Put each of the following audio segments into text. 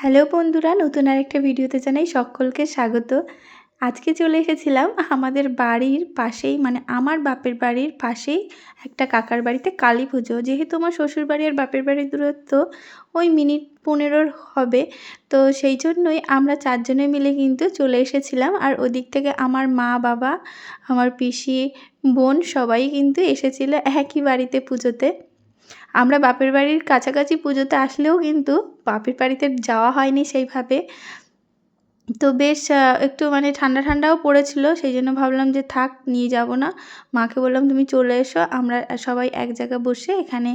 Hello বন্ধুরা, নতুন আরেকটা ভিডিওতে জানাই সকলকে স্বাগত। আজকে চলে এসেছিলাম আমাদের বাড়ির পাশেই মানে আমার বাপের বাড়ির পাশেই একটা কাকার বাড়িতে কালী পুজো। যেহেতু আমার শ্বশুর বাড়ি আর বাপের বাড়ির দূরত্ব ওই মিনিট পনেরোর হবে, তো সেই জন্যই আমরা চারজনে মিলে কিন্তু চলে এসেছিলাম। আর ওদিক থেকে আমার মা, বাবা, আমার পিসি, বোন সবাই কিন্তু এসেছিল একই বাড়িতে পুজোতে। আমরা বাপের বাড়ির কাছাকাছি পুজোতে আসলেও কিন্তু বাপের বাড়িতে যাওয়া হয়নি সেইভাবে। তো বেশ একটু মানে ঠান্ডা ঠান্ডাও পড়েছিল, সেই জন্য ভাবলাম যে থাক, নিয়ে যাব না। মাকে বললাম, তুমি চলে এসো, আমরা সবাই এক জায়গায় বসে এখানে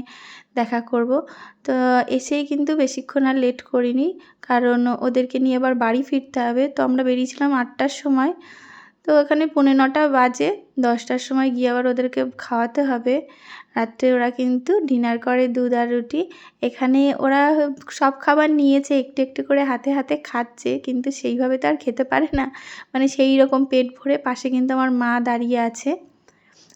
দেখা করব। তো এসেই কিন্তু বেশিক্ষণ আর লেট করিনি, কারণ ওদেরকে নিয়ে আবার বাড়ি ফিরতে হবে। তো আমরা বেরিয়েছিলাম আটটার সময়। তো ওখানে পৌনে নটা বাজে, দশটার সময় গিয়ে আবার ওদেরকে খাওয়াতে হবে। রাত্রে ওরা কিন্তু ডিনার করে দুধ আর রুটি। এখানে ওরা সব খাবার নিয়েছে, একটু একটু করে হাতে হাতে খাচ্ছে, কিন্তু সেইভাবে তো আর খেতে পারে না। মানে সেই রকম পেট ভরে পাশে কিন্তু আমার মা দাঁড়িয়ে আছে।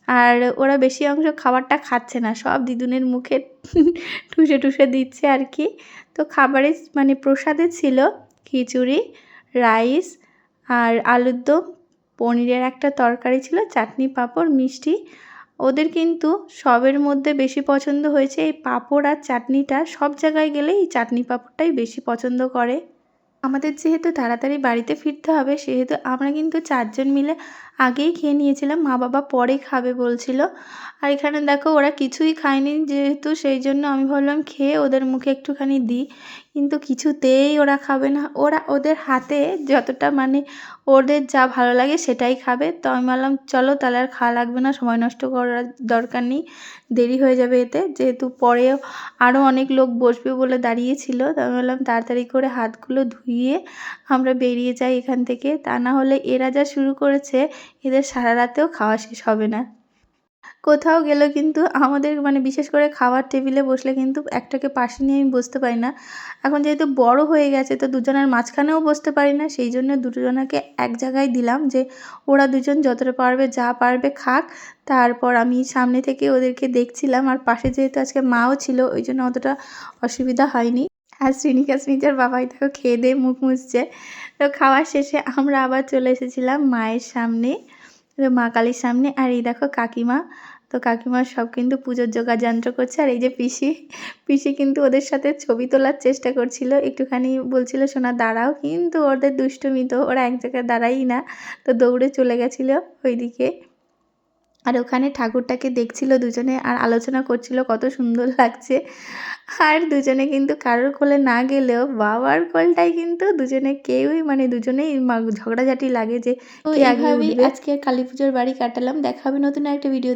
আর ওরা বেশি অংশ খাবারটা খাচ্ছে না, সব দিদুনের মুখে টুসে টুসে দিচ্ছে আর কি। তো খাবারে মানে প্রসাদে ছিল খিচুড়ি, রাইস আর আলুর দম। পনিরের একটা তরকারি ছিল, চাটনি, পাঁপড়, মিষ্টি। ওদের কিন্তু সবের মধ্যে বেশি পছন্দ হয়েছে। এই পাঁপড় আর চাটনিটা সব জায়গায় গেলে এই চাটনি, পাঁপড়টাই বেশি পছন্দ করে। আমাদের যেহেতু তাড়াতাড়ি বাড়িতে ফিরতে হবে, সেহেতু আমরা কিন্তু চারজন মিলে আগেই খেয়ে নিয়েছিলাম। মা বাবা পরে খাবে বলছিল। আর এখানে দেখো, ওরা কিছুই খায়নি যেহেতু, সেই জন্য আমি ভাবলাম খেয়ে ওদের মুখে একটুখানি দিই। কিন্তু কিছুতেই ওরা খাবে না। ওরা ওদের হাতে যতটা মানে ওদের যা ভালো লাগে সেটাই খাবে। তো আমি বললাম চলো তাহলে আর খাওয়া লাগবে না, সময় নষ্ট করার দরকার নেই, দেরি হয়ে যাবে এতে। যেহেতু পরেও আরও অনেক লোক বসবে বলে দাঁড়িয়েছিল তো আমি বললাম তাড়াতাড়ি করে হাতগুলো ধুয়ে আমরা বেরিয়ে যাই এখান থেকে। তা না হলে এরা যা শুরু করেছে, এদের সারা রাতেও খাওয়া শেষ হবে না। কোথাও গেলে কিন্তু আমাদের মানে বিশেষ করে খাওয়ার টেবিলে বসলে কিন্তু একটাকে পাশে নিয়ে আমি বসতে পারি না। এখন যেহেতু বড় হয়ে গেছে, তো দুজনের মাঝখানেও বসতে পারি না। সেই জন্য দুজনাকে এক জায়গায় দিলাম যে ওরা দুজন যতটা পারবে যা পারবে খাক। তারপর আমি সামনে থেকে ওদেরকে দেখছিলাম, আর পাশে যেহেতু আজকে মাও ছিল, ওই জন্য অতটা অসুবিধা হয়নি। আর শ্রীনিকা স্মিতার বাবাই দেখো খেয়ে দিয়ে মুখ মুছছে। তো খাওয়ার শেষে আমরা আবার চলে এসেছিলাম মায়ের সামনে মা কালীর সামনে। আর এই দেখো কাকিমা, তো কাকিমা সব কিন্তু পুজোর জোগাড় যন্ত্র করছে। আর এই যে পিসি পিসি কিন্তু ওদের সাথে ছবি তোলার চেষ্টা করছিল। একটুখানি বলছিল, সোনা, দাঁড়াও। কিন্তু ওদের দুষ্টুমি তো ওরা এক জায়গায় দাঁড়াই না। তো দৌড়ে চলে গেছিল ওইদিকে। আর ওখানে ঠাকুরটাকে দেখছিল দুজনে আর আলোচনা করছিল কত সুন্দর লাগছে। আর দুজনে কিন্তু কারোর কোলে না গেলেও বাবার কোলটাই কিন্তু দুজনে কেউই মানে দুজনেই ঝগড়াঝাটি লাগে যে আজকে কালী পুজোর বাড়ি কাটালাম। দেখাবে নতুন একটা ভিডিও